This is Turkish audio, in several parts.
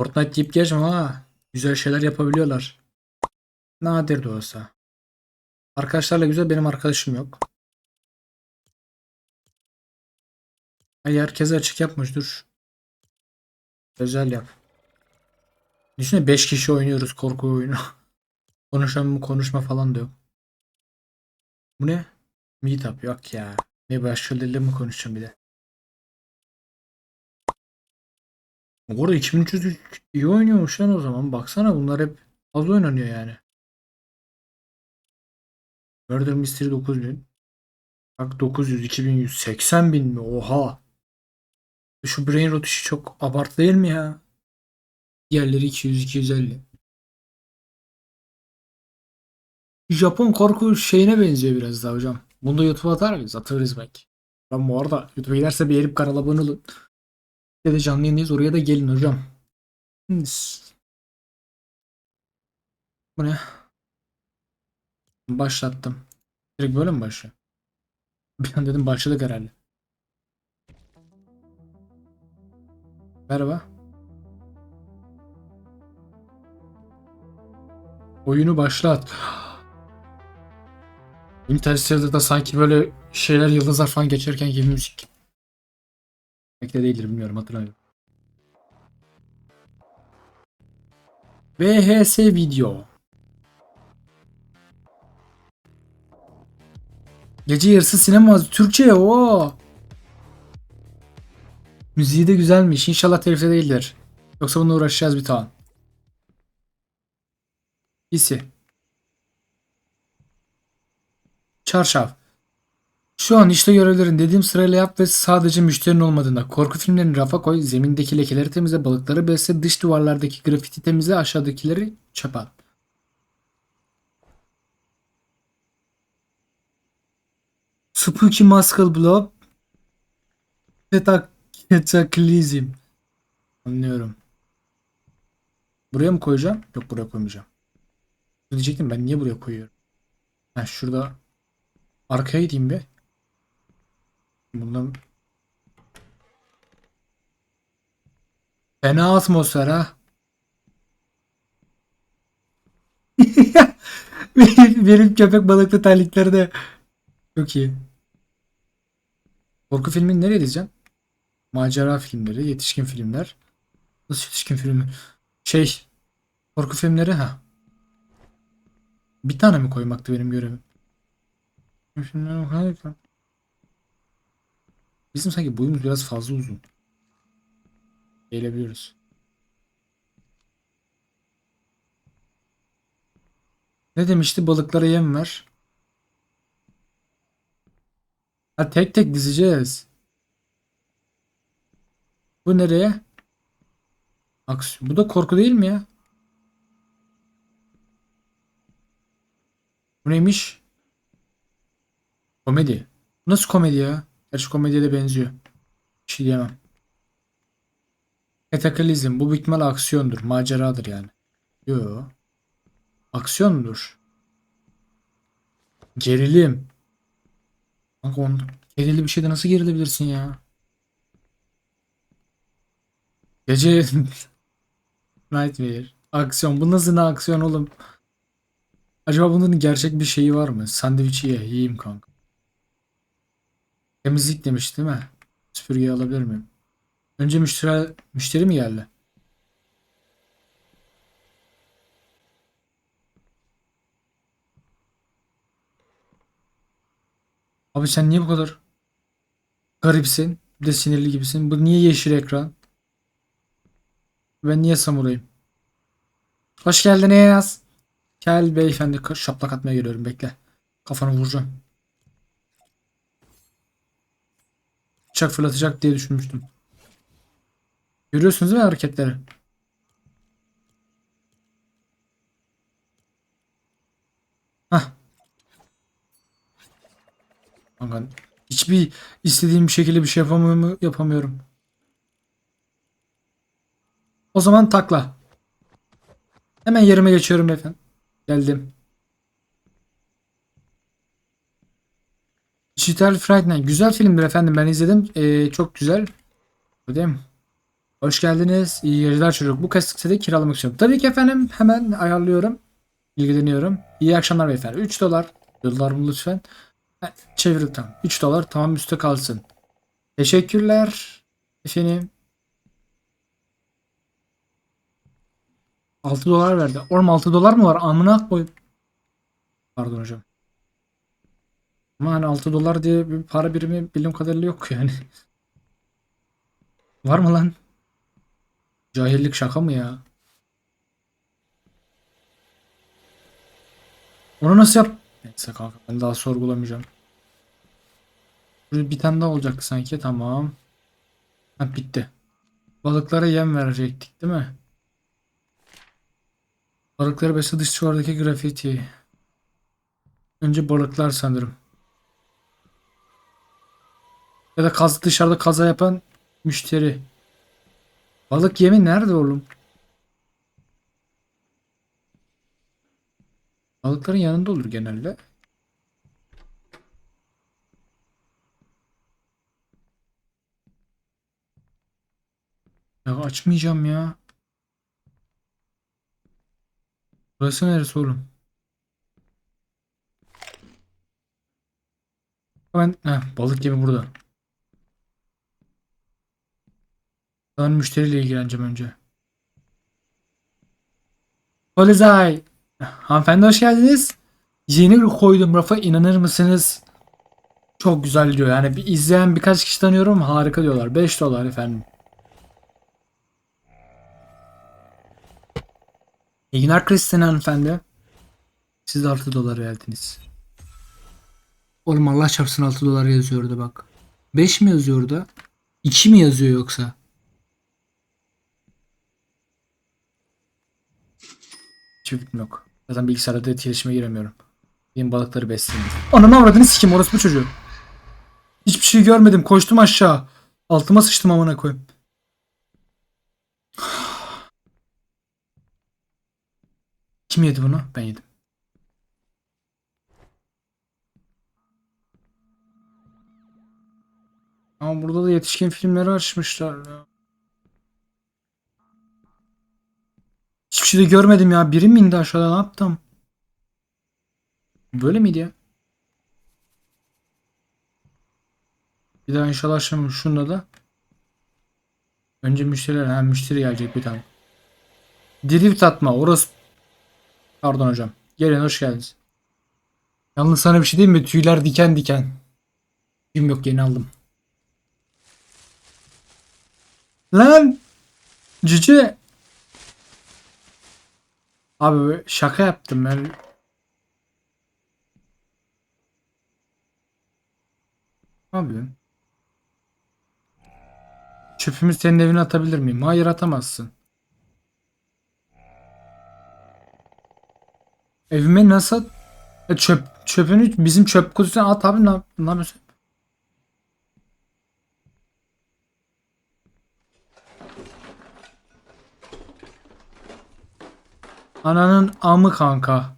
Fortnite deyip geçme ha. Güzel şeyler yapabiliyorlar. Nadir de olsa. Arkadaşlarla güzel benim arkadaşım yok. Ay herkese açık yapmış dur. Özel yap. Düşünsene 5 kişi oynuyoruz korku oyunu. Konuşma konuşma falan da yok. Bu ne? Meetup yok ya. Ne başkalarıyla mı konuşacağım bir de. Orada 2300 iyi oynuyormuş lan o zaman. Baksana bunlar hep az oynanıyor yani. Murder Mystery 9000. Bak 900, 2100, 80 bin mi? Oha. Şu brain rot işi çok abart değil mi ya? Diğerleri 200, 250. Japon korku şeyine benziyor biraz daha hocam. Bunu da YouTube'a atar mıyız? Atarız belki. Ben bu arada YouTube'a giderse bir elip kanala abone olun. Bir de canlı yayındayız. Oraya da gelin hocam. Bu ne? Başlattım. Direkt böyle mi başlıyor? Bir an dedim başladık herhalde. Merhaba. Oyunu başlat. Interstellar'da sanki böyle şeyler yıldızlar falan geçerken gibi müzik. Belki de değildir bilmiyorum hatırlamıyorum. VHS video. Gece yarısı sinema Türkçe o. Müziği de güzelmiş. İnşallah telifte değildir. Yoksa bununla uğraşacağız bir tamam. PC. Çarşaf. Şu an işte görevlerin dediğim sırayla yap ve sadece müşterinin olmadığında korku filmlerini rafa koy, zemindeki lekeleri temizle, balıkları besle, dış duvarlardaki grafiti temizle, aşağıdakileri çöpe at. Spooky Muscle Blob Kataklizm Anlıyorum. Buraya mı koyacağım? Yok buraya koymayacağım. Diyecektim ben niye buraya koyuyorum? Ha şurada arkaya gideyim bir. Bundan Fena atmosfer ha. benim, benim köpek balıklı terlikleri de çok iyi. Korku filmini nereye diyeceğim? Macera filmleri, yetişkin filmler. Nasıl yetişkin filmi? Şey, korku filmleri ha. Bir tane mi koymaktı benim görevim? Bizim sanki boyumuz biraz fazla uzun. Gelebiliyoruz. Ne demişti? Balıklara yem ver. Ha tek tek dizeceğiz. Bu nereye? Aksiyon. Bu da korku değil mi ya? Bu neymiş? Komedi. Nasıl komedi ya? Gerçi komediye de benziyor. Bir şey diyemem. Kataklizm. Bu ihtimalle aksiyondur. Maceradır yani. Yo. Aksiyondur. Gerilim. Kanka onu gerili bir şeyde nasıl gerilebilirsin ya? Gece Nightmare. Aksiyon. Bu nasıl ne aksiyon oğlum? Acaba bunun gerçek bir şeyi var mı? Sandviçi ye. Yiyeyim kanka. Temizlik demiş değil mi? Süpürgeyi alabilir miyim? Önce müşteri, müşteri mi geldi? Abi sen niye bu kadar garipsin? Bir de sinirli gibisin. Bu niye yeşil ekran? Ben niye samurayım? Hoş geldiniz. Gel beyefendi şaplak atmaya geliyorum bekle. Kafanı vuracağım. Bıçak fırlatacak diye düşünmüştüm. Görüyorsunuz değil mi hareketleri? Hah. Kanka hiçbir istediğim şekilde bir şey yapamıyorum, yapamıyorum. O zaman takla. Hemen yerime geçiyorum efendim. Geldim. Digital Fright Night. Güzel filmdir efendim. Ben izledim. Ee, çok güzel. Değil mi? Hoş geldiniz. İyi geceler çocuk. Bu kasette kiralamak istiyorum. Tabii ki efendim. Hemen ayarlıyorum. İlgileniyorum. İyi akşamlar beyefendi. 3 dolar. Dolar mı lütfen? Ha, Çevirdim tamam. 3 dolar tamam üstte kalsın. Teşekkürler. Efendim. 6 dolar verdi. Oğlum 6 dolar mı var? Amına koy. Pardon hocam. Ama hani 6 dolar diye bir para birimi bildiğim kadarıyla yok yani. Var mı lan? Cahillik şaka mı ya? Onu nasıl yap? Neyse kanka ben daha sorgulamayacağım. Bir tane daha olacaktı sanki. Tamam. Ha, bitti. Balıklara yem verecektik değil mi? Balıkları besle dış çuvardaki grafiti. Önce balıklar sanırım. Ya da kaz dışarıda kaza yapan müşteri. Balık yemi nerede oğlum? Balıkların yanında olur genelde. Ya açmayacağım ya. Burası neresi oğlum? Ben heh, balık yemi burada. Ben müşteriyle ilgileneceğim önce. Polizay. Hanımefendi hoş geldiniz. Yeni koydum rafa inanır mısınız? Çok güzel diyor. Yani bir izleyen birkaç kişi tanıyorum harika diyorlar. 5 dolar efendim. İyi günler Kristin hanımefendi. Siz de 6 dolar verdiniz. Oğlum Allah çarpsın 6 dolar yazıyordu bak. 5 mi yazıyordu? 2 mi yazıyor yoksa? Fikrim yok. Zaten bilgisayarda da etkileşime giremiyorum. Benim balıkları besleyeyim. Ananı avradını sikim orospu çocuğu. Hiçbir şey görmedim. Koştum aşağı. Altıma sıçtım amına koyayım. Kim yedi bunu? Ben yedim. Ama burada da yetişkin filmleri açmışlar ya. Hiçbir şey de görmedim ya. Biri mi indi aşağıda ne yaptım? Böyle miydi ya? Bir daha inşallah şimdi şunda da. Önce müşteriler. Ha müşteri gelecek bir tane. Drift atma. Orası. Pardon hocam. Gelin hoş geldiniz. Yalnız sana bir şey diyeyim mi? Tüyler diken diken. Kim yok yeni aldım. Lan! Cüce! Abi şaka yaptım ben. Ne yapıyorsun? Çöpümü senin evine atabilir miyim? Hayır atamazsın. Evime nasıl E, çöp çöpünü bizim çöp kutusuna at abi ne, ne yapıyorsun? Ananın amı kanka.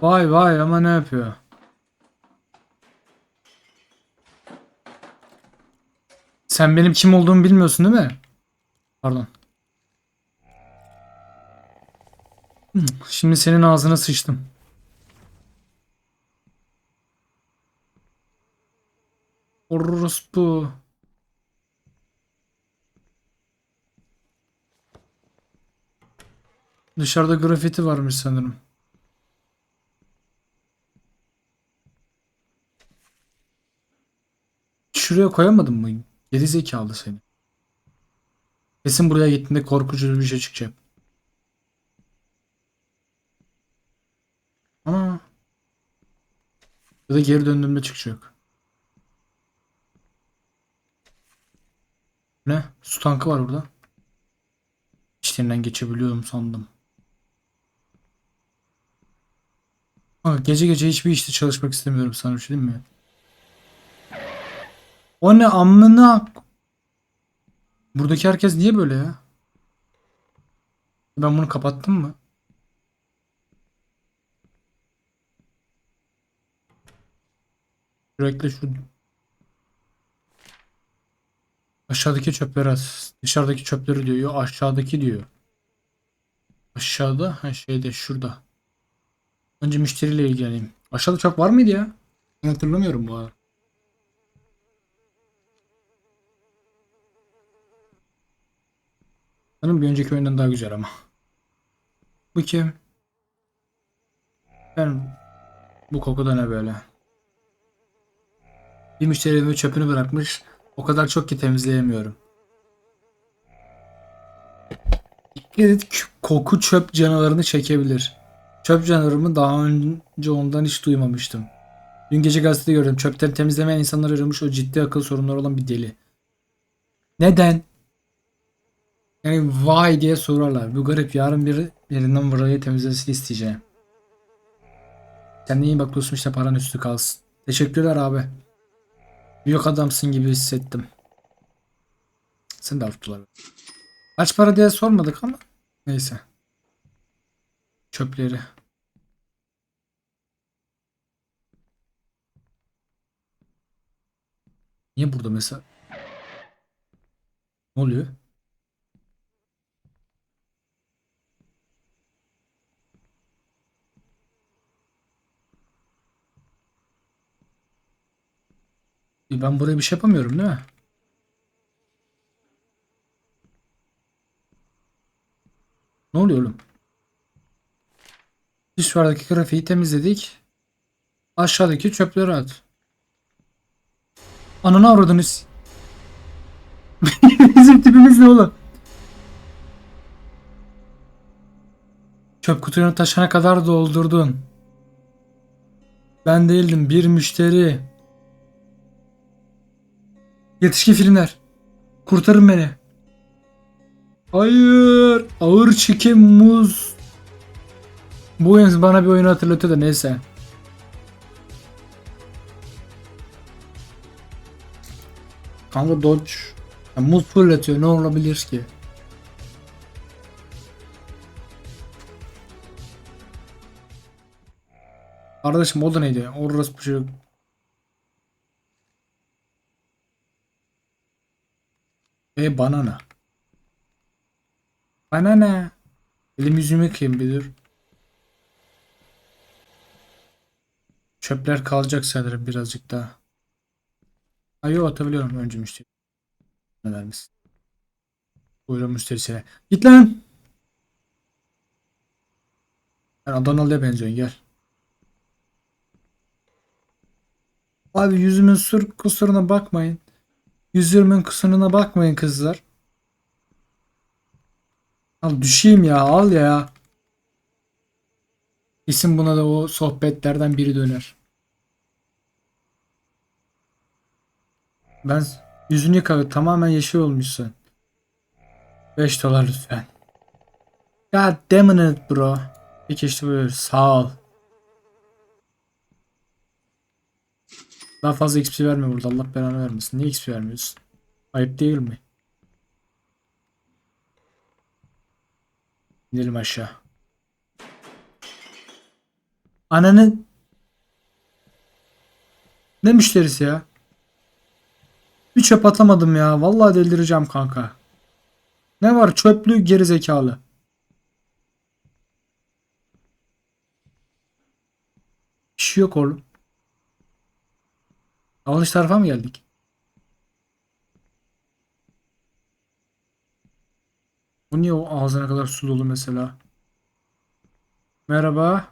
Vay vay ama ne yapıyor? Sen benim kim olduğumu bilmiyorsun değil mi? Pardon. Hmm, Şimdi senin ağzına sıçtım. Orospu. Dışarıda grafiti varmış sanırım. Şuraya koyamadın mı? Geri zekalı seni. Kesin buraya gittiğinde korkucu bir şey çıkacak. Ama ya da geri döndüğümde çıkacak. Ne? Su tankı var burada. İçlerinden geçebiliyorum sandım. Gece gece hiçbir işte çalışmak istemiyorum sana şey değil mi? O ne amına Buradaki herkes niye böyle ya? Ben bunu kapattım mı? Sürekli şu Aşağıdaki çöpleri at. Dışarıdaki çöpleri diyor. Yo, aşağıdaki diyor. Aşağıda. Ha şeyde şurada. Önce müşteriyle ilgileneyim. Aşağıda çöp var mıydı ya? Ben hatırlamıyorum bu arada. Sanırım bir önceki oyundan daha güzel ama. Bu kim? Ben bu kokuda ne böyle? Bir müşteri evime çöpünü bırakmış. O kadar çok ki temizleyemiyorum. Dikkat koku çöp canavarını çekebilir. Çöp canavarımı daha önce ondan hiç duymamıştım. Dün gece gazetede gördüm. Çöpten temizlemeyen insanlar aramış. O ciddi akıl sorunları olan bir deli. Neden? Yani vay diye sorarlar. Bu garip. Yarın biri birinden burayı temizlemesini isteyeceğim. Kendine iyi bak dostum işte paran üstü kalsın. Teşekkürler abi. Büyük adamsın gibi hissettim. Sen de hafifler. Kaç para diye sormadık ama neyse. Çöpleri. Niye burada mesela? Ne oluyor? E Ben buraya bir şey yapamıyorum değil mi? Ne oluyor oğlum? Dışarıdaki grafiği temizledik. Aşağıdaki çöpleri at. Ananı avradınız. Bizim tipimiz ne oğlum? Çöp kutunu taşana kadar doldurdun. Ben değildim bir müşteri. Yetişkin filmler. Kurtarın beni. Hayır. Ağır çekim muz. Bu oyun bana bir oyunu hatırlatıyor da neyse. Kanka Dodge. Ya muz fırlatıyor ne olabilir ki? Kardeşim o da neydi? Orası bir şey. E banana. Banana. Elim yüzümü yıkayayım bir dur. Çöpler kalacak sanırım birazcık daha. Ayo atabiliyorum önce müşteri. Ne vermiş? Buyurun müşterisine. Git lan. Sen Adanalı'ya benziyorsun gel. Abi yüzümün sur kusuruna bakmayın. Yüzümün kusuruna bakmayın kızlar. Al düşeyim ya al ya. İsim buna da o sohbetlerden biri döner. Ben yüzünü yıkadı tamamen yeşil olmuşsun. 5 dolar lütfen. God damn it bro. Peki işte böyle sağ ol. Daha fazla XP verme burada Allah belanı vermesin. Niye XP vermiyorsun? Ayıp değil mi? İnelim aşağı. Ananı ne müşterisi ya? Bir çöp atamadım ya. Vallahi delireceğim kanka. Ne var çöplü geri zekalı. Bir şey yok oğlum. Yanlış tarafa mı geldik? Bu niye o ağzına kadar su dolu mesela? Merhaba.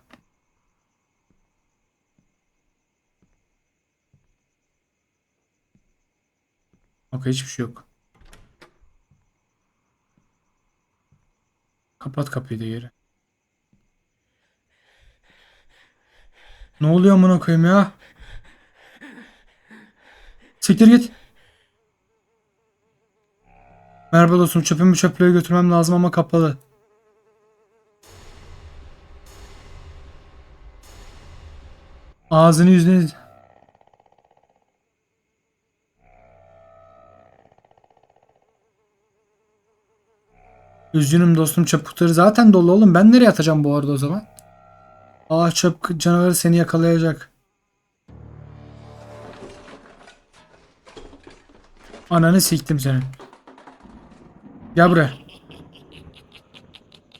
Okey hiçbir şey yok. Kapat kapıyı da geri. Ne oluyor amına koyayım ya? Siktir git. Merhaba dostum çöpümü çöplüğe götürmem lazım ama kapalı. Ağzını yüzünü... Üzgünüm dostum çöp kutuları zaten dolu oğlum. Ben nereye atacağım bu arada o zaman? Aa çöp canavarı seni yakalayacak. Ananı siktim senin. Gel buraya.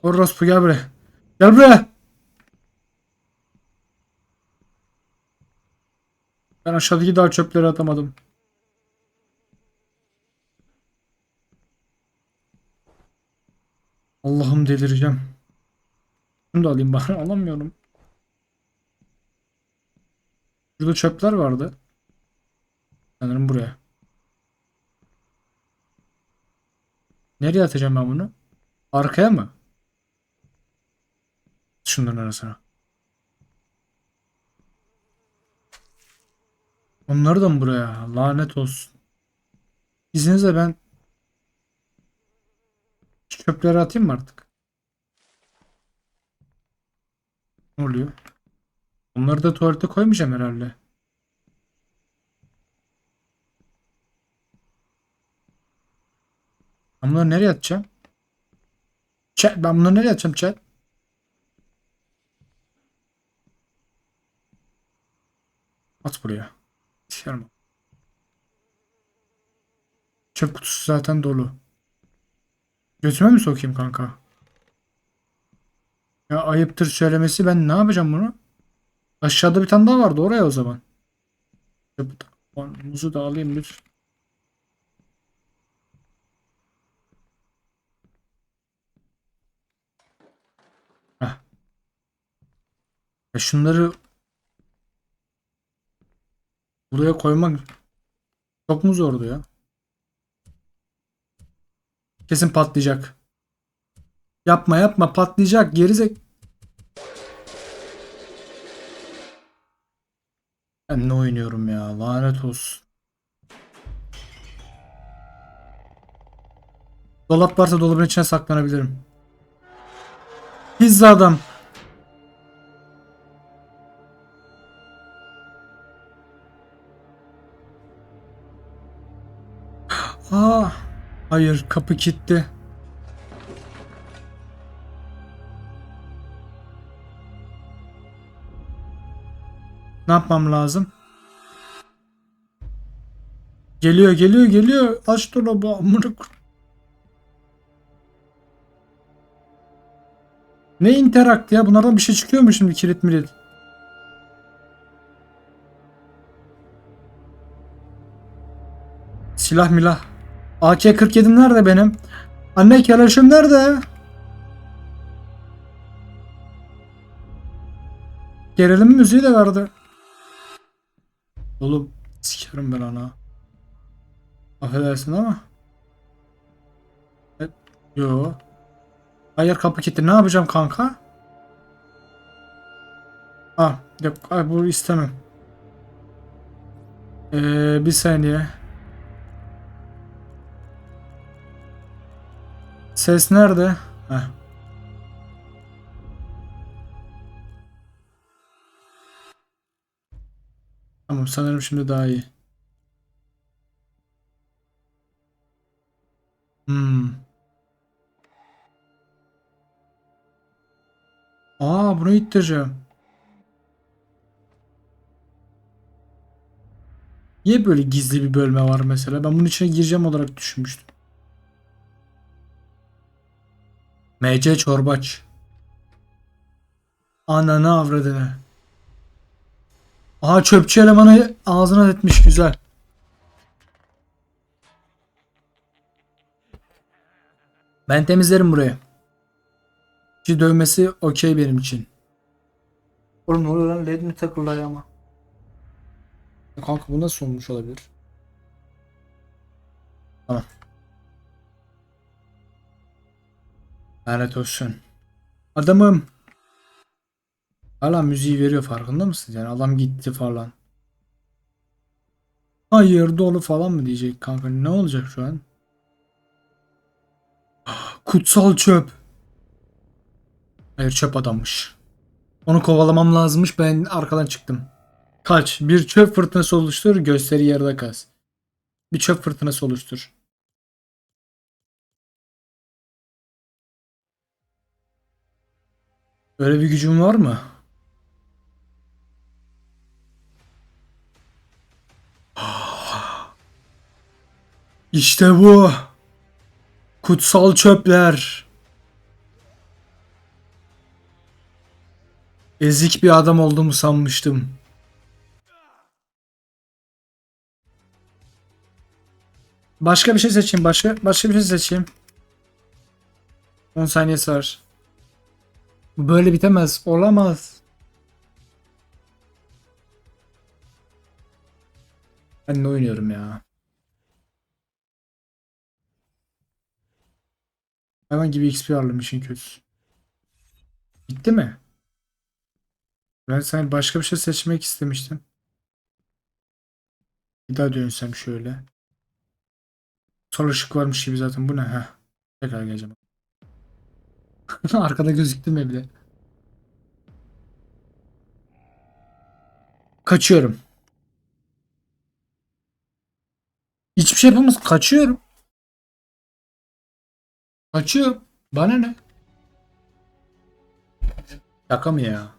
Orospu gel buraya. Gel buraya. Ben aşağıdaki daha çöpleri atamadım. Allah'ım delireceğim. Şunu da alayım bari alamıyorum. Burada çöpler vardı. Sanırım buraya. Nereye atacağım ben bunu? Arkaya mı? Şunların arasına. Onları da mı buraya? Lanet olsun. İzninizle ben çöpleri atayım mı artık? Ne oluyor? Onları da tuvalete koymayacağım herhalde. Bunları nereye atacağım? Chat, ben bunları nereye atacağım chat? At buraya. Sikerim. Çöp kutusu zaten dolu. Götüme mi sokayım kanka? Ya ayıptır söylemesi ben ne yapacağım bunu? Aşağıda bir tane daha vardı oraya o zaman. Muzu da alayım bir. Ya şunları buraya koymak çok mu zordu ya? Kesin patlayacak. Yapma yapma patlayacak gerizek. Ben ne oynuyorum ya lanet olsun. Dolap varsa dolabın içine saklanabilirim. Pizza adam. Aa, hayır kapı kilitli. Ne yapmam lazım? Geliyor geliyor geliyor. Aç dolabı amına Ne interakt ya? Bunlardan bir şey çıkıyor mu şimdi kilit milit? Silah milah. AK-47 nerede benim? Anne keleşim nerede? Gerilim müziği de vardı. Oğlum sikerim ben ana. Affedersin ama. Evet. Yo. Hayır kapı kilitli. Ne yapacağım kanka? Ah, yok, ay, bu istemem. Ee, bir saniye. Ses nerede? Heh. Tamam sanırım şimdi daha iyi. Hmm. Aa bunu ittireceğim. Niye böyle gizli bir bölme var mesela? Ben bunun içine gireceğim olarak düşünmüştüm. MC Çorbaç. Ananı avradını. Aha çöpçü elemanı ağzına etmiş güzel. Ben temizlerim burayı. Şu dövmesi okey benim için. Oğlum ne oluyor lan led mi takıldı? Ya Kanka bu nasıl olmuş olabilir? Tamam. Lanet olsun. Adamım. Hala müziği veriyor farkında mısın? Yani adam gitti falan. Hayır dolu falan mı diyecek kanka? Ne olacak şu an? Kutsal çöp. Hayır çöp adammış. Onu kovalamam lazımmış ben arkadan çıktım. Kaç. Bir çöp fırtınası oluştur gösteri yarıda kaz. Bir çöp fırtınası oluştur. Öyle bir gücüm var mı? İşte bu. Kutsal çöpler. Ezik bir adam olduğumu sanmıştım. Başka bir şey seçeyim. Başka başka bir şey seçeyim. 10 saniyesi var. Bu böyle bitemez. Olamaz. Ben ne oynuyorum ya? Hayvan gibi XP aldım işin kötüsü. Bitti mi? Ben sen başka bir şey seçmek istemiştim. Bir daha dönsem şöyle. Sol ışık varmış gibi zaten. Bu ne? Heh. Tekrar geleceğim. Arkada gözüktü mü bile? Kaçıyorum. Hiçbir şey yapamaz. Kaçıyorum. Kaçıyorum. Bana ne? Şaka mı ya?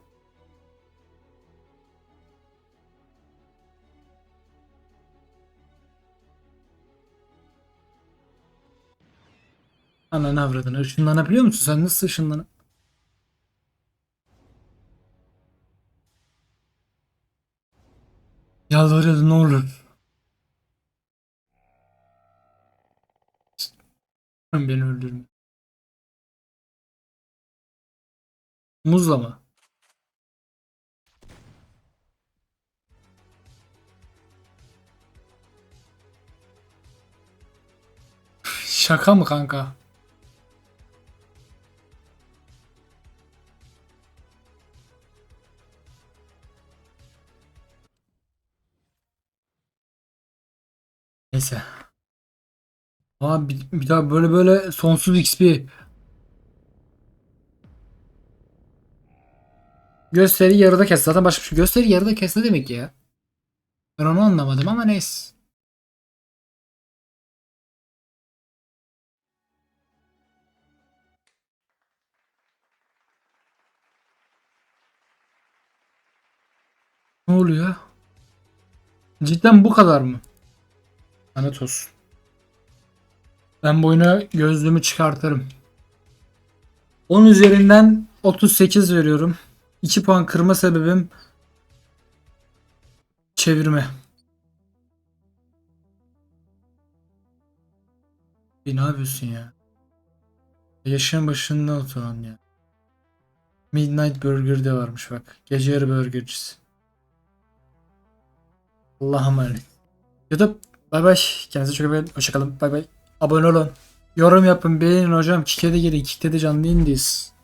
Ananı avradını. Işınlanabiliyor musun? Sen nasıl ışınlan? Yalvarıyorum ne olur. Beni öldürme. Muzla mı? Şaka mı kanka? Aa bir, bir daha böyle böyle sonsuz XP. Gösteri yarıda kes. Zaten başka bir şey. Gösteri yarıda kes ne demek ya? Ben onu anlamadım ama neyse. Ne oluyor? Cidden bu kadar mı? Lanet olsun. Ben bu oyuna gözlüğümü çıkartırım. 10 üzerinden 38 veriyorum. 2 puan kırma sebebim çevirme. E ne yapıyorsun ya? Yaşın başında oturan ya. Midnight Burger de varmış bak. Gece yarı burgercisi. Allah'a emanet. YouTube bay bay. Kendinize çok iyi bakın. Hoşçakalın. Bay bay. Abone olun. Yorum yapın. Beğenin hocam. Kik'e de gelin. Kik'te de canlı yayındayız.